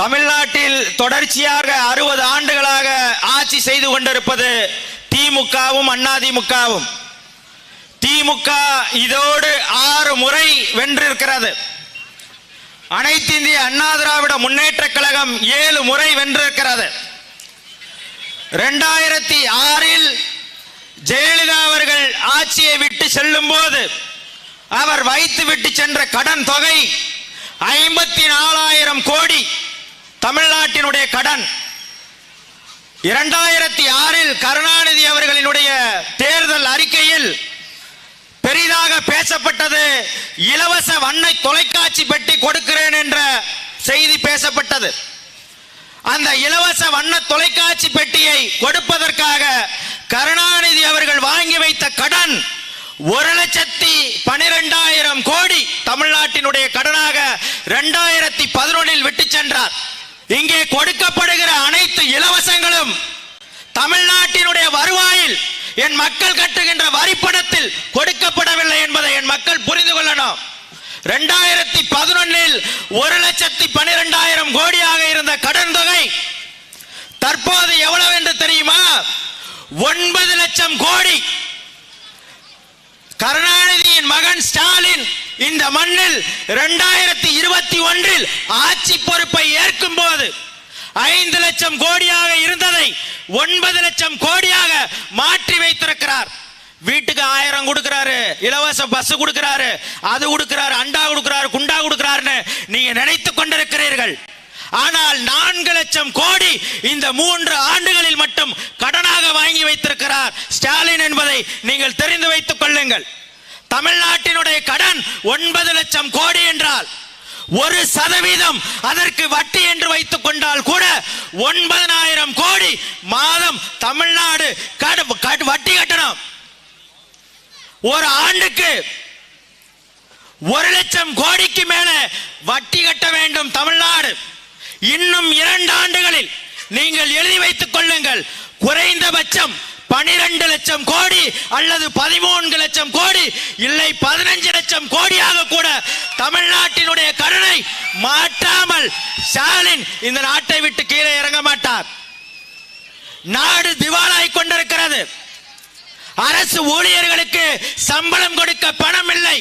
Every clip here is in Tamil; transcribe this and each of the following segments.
தமிழ்நாட்டில் தொடர்ச்சியாக அறுபது ஆண்டுகளாக ஆட்சி செய்து கொண்டிருப்பது திமுகவும் அதிமுகவும் திமுக இதோடு ஆறு முறை வென்றிருக்கிறது. அனைத்து இந்திய அண்ணா திராவிட முன்னேற்ற கழகம் ஏழு முறை வென்றிருக்கிறது. இரண்டாயிரத்தி ஆறில் ஜெயலலிதா அவர்கள் ஆட்சியை விட்டு செல்லும் போது அவர் வைத்து விட்டு சென்ற கடன் தொகை ஐம்பத்தி நாலாயிரம் கோடி. தமிழ்நாட்டினுடைய கடன். இரண்டாயிரத்தி ஆறில் கருணாநிதி அவர்களினுடைய தேர்தல் அறிக்கையில் பெரிதாக பேசப்பட்டது இலவச வண்ண தொலைக்காட்சி பெட்டி கொடுக்கிறேன் என்ற செய்தி பேசப்பட்டது. அந்த இலவச வண்ண தொலைக்காட்சி பெட்டியை கொடுப்பதற்காக கருணாநிதி அவர்கள் வாங்கி வைத்த கடன் ஒரு லட்சத்தி பனிரெண்டாயிரம் கோடி தமிழ்நாட்டினுடைய கடனாக இரண்டாயிரத்தி பதினொன்னில் விட்டு சென்றார். இங்கே கொடுக்கப்படுகிற அனைத்து இலவசங்களும் தமிழ்நாட்டினுடைய வருவாயில் என் மக்கள் கட்டுகின்ற வரிப்பணத்தில் கொடுக்கப்படவில்லை என்பதை என் மக்கள் புரிந்து கொள்ளணும். இரண்டாயிரத்தி பதினொன்னில் ஒரு லட்சத்தி பனிரெண்டாயிரம் கோடியாக இருந்த கடன் தொகை தற்போது எவ்வளவு என்று தெரியுமா? ஒன்பது லட்சம் கோடி. கருணாநிதியின் மகன் ஸ்டாலின் இந்த மண்ணில் இரண்டாயிரத்தி இருபத்தி ஒன்றில் ஆட்சி பொறுப்பை ஏற்கும் போது ஐந்து லட்சம் கோடியாக இருந்ததை ஒன்பது லட்சம் கோடியாக மாற்றி வைத்திருக்கிறார். வீட்டுக்கு ஆயிரம் கொடுக்கிறாரு இலவச பஸ் கொடுக்கிறாரு அது கொடுக்கிறாரு அண்டா கொடுக்கிறாரு குண்டா கொடுக்கிறாருன்னு நீங்க நினைத்து கொண்டிருக்கிறீர்கள். ஆனால் நான்கு லட்சம் கோடி இந்த மூன்று ஆண்டுகளில் மட்டும் கடனாக வாங்கி வைத்திருக்கிறார் ஸ்டாலின் என்பதை நீங்கள் தெரிந்து வைத்துக் கொள்ளுங்கள். தமிழ்நாட்டினுடைய கடன் ஒன்பது லட்சம் கோடி என்றால் ஒரு சதவீதம் அதற்கு வட்டி என்று வைத்துக் கொண்டால் கூட ஒன்பதனாயிரம் கோடி மாதம் தமிழ்நாடு வட்டி கட்டணும். ஒரு ஆண்டுக்கு ஒரு லட்சம் கோடிக்கு மேல வட்டி கட்ட வேண்டும் தமிழ்நாடு. இன்னும் இரண்டு ஆண்டுகளில் நீங்கள் எழுதி வைத்துக் கொள்ளுங்கள். குறைந்தபட்சம் பனிரெண்டு லட்சம் கோடி அல்லது பதிமூன்று லட்சம் கோடி இல்லை பதினஞ்சு லட்சம் கோடியாக கூட தமிழ்நாட்டினுடைய மாட்டாமல் மாற்றாமல் ஸ்டாலின் இந்த நாட்டை விட்டு கீழே இறங்க மாட்டார். நாடு திவாலாய் கொண்டிருக்கிறது. அரசு ஊழியர்களுக்கு சம்பளம் கொடுக்க பணம் இல்லை.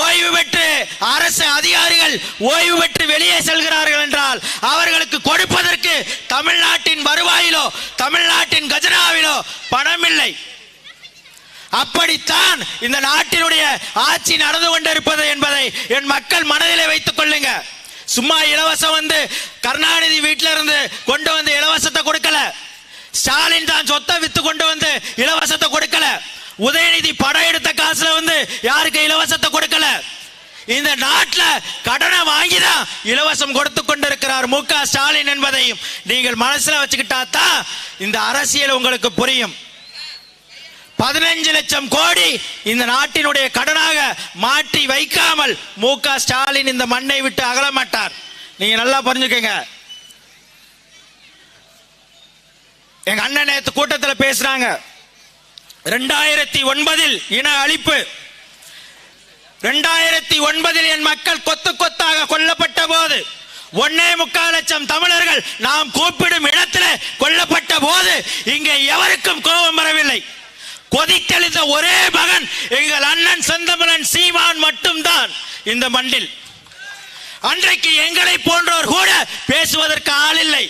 ஓய்வு பெற்று அரசு அதிகாரிகள் ஓய்வு பெற்று வெளியே செல்கிறார்கள் என்றால் அவர்களுக்கு கொடுப்பதற்கு தமிழ்நாட்டின் வருவாயிலோ தமிழ்நாட்டின் கஜனாவிலோ பணம் இல்லை அப்படித்தான் இந்த நாட்டினுடைய ஆட்சி நடந்து கொண்டிருப்பது என்பதை என் மக்கள் மனதிலே வைத்துக் கொள்ளுங்க. சும்மா இலவசம் வந்து கருணாநிதி வீட்டில இருந்து கொண்டு வந்து இலவசத்தை கொடுக்கல. ஸ்டாலின் தான் சொத்தை வித்து கொண்டு வந்து இலவசத்தை கொடுக்கல. உதயநிதி படம் எடுத்த காசுல வந்து யாருக்கு இலவசத்தை கொடுக்கல? இந்த நாட்டில் கடனை வாங்கிதான் இலவசம் கொடுத்து கொண்டிருக்கிறார் மு க ஸ்டாலின் என்பதையும் நீங்கள் மனசுல வச்சுக்கிட்டா தான் இந்த அரசியல் உங்களுக்கு புரியும். பதினஞ்சு லட்சம் கோடி இந்த நாட்டினுடைய கடனாக மாற்றி வைக்காமல் மு ஸ்டாலின் இந்த மண்ணை விட்டு அகல மாட்டார் நீங்க நல்லா புரிஞ்சுக்கங்க. எங்க அண்ணன் நேற்று கூட்டத்தில் பேசுறாங்க. ரெண்டாயிரத்தி ஒன்பதில் இன அழிப்பு. ரெண்டாயிரத்தி ஒன்பதில் என் மக்கள் கொத்து கொத்தாக கொல்லப்பட்ட போது ஒன்னே முக்கால் லட்சம் தமிழர்கள் நாம் கூப்பிடும் இடத்துல கொல்லப்பட்ட போது இங்கே எவருக்கும் கோபம் வரவில்லை. கொதித்தெழுந்த ஒரே மகன் எங்கள் அண்ணன் செந்தமிழன் சீமான் மட்டும்தான் இந்த மண்ணில். அன்றைக்கு எங்களை போன்றோர் கூட பேசுவதற்கு ஆள் இல்லை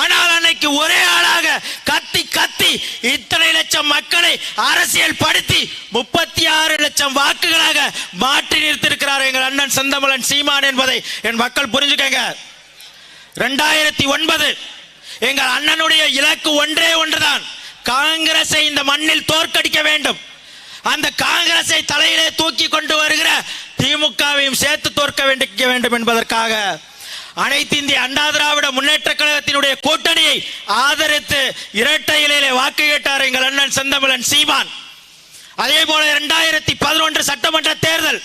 ஆனால் அன்னைக்கு ஒரே ஆளாக கத்தி கத்தி இத்தனை லட்சம் மக்களை அரசியல் படுத்தி முப்பத்தி ஆறு லட்சம் வாக்குகளாக மாற்றி நிறுத்திருக்கிறார் எங்கள் அண்ணன் செந்தமலன் சீமான் என்பதை என் மக்கள் புரிஞ்சுக்கங்க. ரெண்டாயிரத்தி ஒன்பது எங்கள் அண்ணனுடைய இலக்கு ஒன்றே ஒன்றுதான். காங்கிரஸை இந்த மண்ணில் தோற்கடிக்க வேண்டும். அந்த காங்கிரஸை தலையிலே தூக்கி கொண்டு வருகிற திமுகவையும் சேர்த்து தோற்க வேண்டிக்க வேண்டும் என்பதற்காக அனைத்து இந்திய அண்ணா திராவிட முன்னேற்ற கழகத்தினுடைய கூட்டணியை ஆதரித்து இரட்டை இலையிலே வாக்கு கேட்டார் எங்கள் அண்ணன் செந்தமிழன் சீமான். அதே போல இரண்டாயிரத்தி பதினொன்று சட்டமன்ற தேர்தல்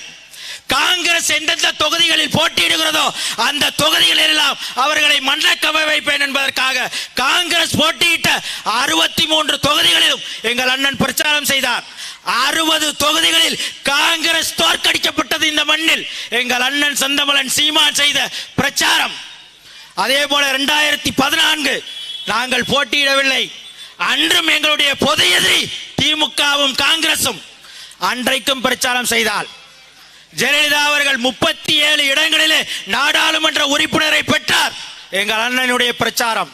காங்கிரஸ் எந்தெந்த தொகுதிகளில் போட்டியிடுகிறதோ அந்த தொகுதிகளில் எல்லாம் அவர்களை மன்றக்கவை வைப்பேன் என்பதற்காக காங்கிரஸ் போட்டியிட்ட அறுபத்தி மூன்று தொகுதிகளிலும் எங்கள் அண்ணன் பிரச்சாரம் செய்தார். அறுபது தொகுதிகளில் காங்கிரஸ் தோற்கடிக்கப்பட்டது இந்த மண்ணில் எங்கள் அண்ணன் சந்தமலன் சீமான் செய்த பிரச்சாரம். அதே போல இரண்டாயிரத்தி பதினான்கு நாங்கள் போட்டியிடவில்லை. அன்றும் எங்களுடைய பொது எதிரி திமுகவும் காங்கிரசும் அன்றைக்கும் பிரச்சாரம் செய்தால். ஜெயலலிதா அவர்கள் முப்பத்தி ஏழு இடங்களிலே நாடாளுமன்ற உறுப்பினரை பெற்றார். எங்கள் அண்ணனுடைய பிரச்சாரம்.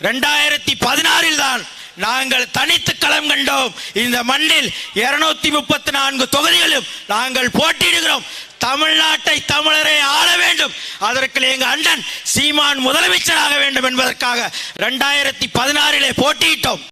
ரெண்டாயிரத்தி பதினாறில் தான் நாங்கள் தனித்து களம் கண்டோம். இந்த மண்ணில் இருநூத்தி முப்பத்தி நான்கு தொகுதிகளும் நாங்கள் போட்டியிடுகிறோம். தமிழ்நாட்டை தமிழரை ஆள வேண்டும். அதற்கு எங்க அண்ணன் சீமான் முதலமைச்சராக வேண்டும் என்பதற்காக இரண்டாயிரத்தி பதினாறிலே போட்டியிட்டோம்.